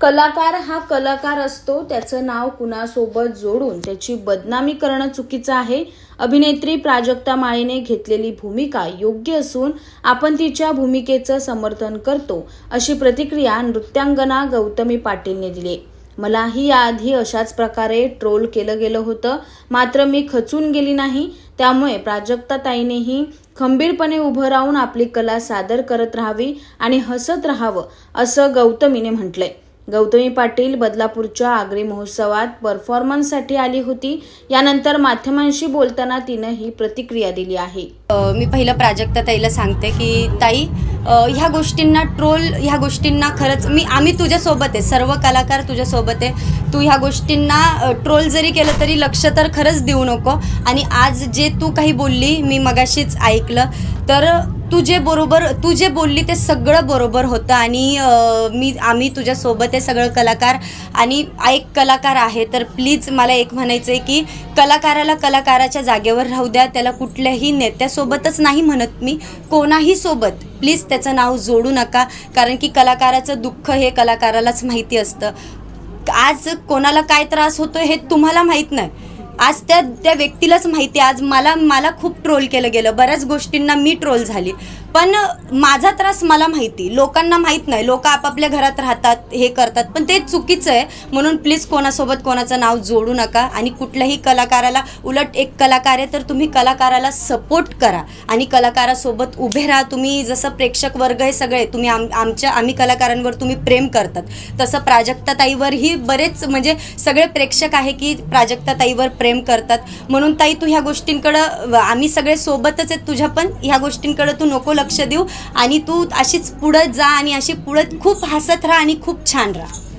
कलाकार हा कलाकार असतो त्याचं नाव कुणासोबत जोडून त्याची बदनामी करणं चुकीचं आहे. अभिनेत्री प्राजक्ता माळीने घेतलेली भूमिका योग्य असून आपण तिच्या भूमिकेचं समर्थन करतो अशी प्रतिक्रिया नृत्यांगना गौतमी पाटीलने दिली. मलाही याआधी अशाच प्रकारे ट्रोल केलं गेलं होतं मात्र मी खचून गेली नाही. त्यामुळे प्राजक्ता ताईनेही खंबीरपणे उभं राहून आपली कला सादर करत राहावी आणि हसत राहावं असं गौतमीने म्हटलंय. गौतमी पाटील बदलापूरच्या आगरी महोत्सवात परफॉर्मन्ससाठी आली होती. यानंतर माध्यमांशी बोलताना तिनं ही प्रतिक्रिया दिली आहे. मी पहिलं प्राजक्ता ताईला सांगते की ताई ह्या गोष्टींना ट्रोल ह्या गोष्टींना खरंच मी आम्ही तुझ्यासोबत आहे. सर्व कलाकार तुझ्यासोबत आहे. तू ह्या गोष्टींना ट्रोल जरी केलं तरी लक्ष तर खरंच देऊ नको. आणि आज जे तू काही बोलली मी मगाशीच ऐकलं. तर तू जे बरोबर तू जे बोलली ते सगळं बरोबर होतं आणि मी आम्ही तुझ्यासोबत आहे सगळं कलाकार आणि एक कलाकार आहे तर प्लीज मला एक म्हणायचं आहे की कलाकाराला कलाकाराच्या जागेवर राहू द्या त्याला कुठल्याही नेत्यासोबतच नाही म्हणत मी कोणाही सोबत. प्लीज त्याचं नाव जोडू नका कारण की कलाकाराचं दुःख हे कलाकारालाच माहिती असतं. आज कोणाला काय त्रास होतो हे तुम्हाला माहीत नाही. आज त्या त्या व्यक्तीलाच माहिती आज मला मला खूप ट्रोल केलं गेलं. बऱ्याच गोष्टींना मी ट्रोल झाली. पण माझा त्रास मला माहिती. लोकांना माहीत नाही. लोक आपापल्या घरात राहतात हे करतात. पण ते चुकीचं आहे. म्हणून प्लीज कोणासोबत कोणाचं नाव जोडू नका. आणि कुठल्याही कलाकाराला उलट एक कलाकार आहे तर तुम्ही कलाकाराला सपोर्ट करा. आणि कलाकारासोबत उभे राहा. तुम्ही जसं प्रेक्षक वर्ग हे सगळे तुम्ही आम आमच्या आम्ही कलाकारांवर तुम्ही प्रेम करतात. तसं प्राजक्ताताईवरही बरेच म्हणजे सगळे प्रेक्षक आहे की प्राजक्ताताईवर प्रेम प्रेम करतात. म्हणून ताई तू ह्या गोष्टींकडं आम्ही सगळे सोबतच आहेत तुझ्या पण. ह्या गोष्टींकडं तू नको लक्ष देऊ आणि तू अशीच पुढं जा आणि अशी पुढं खूप हसत राहा आणि खूप छान राहा.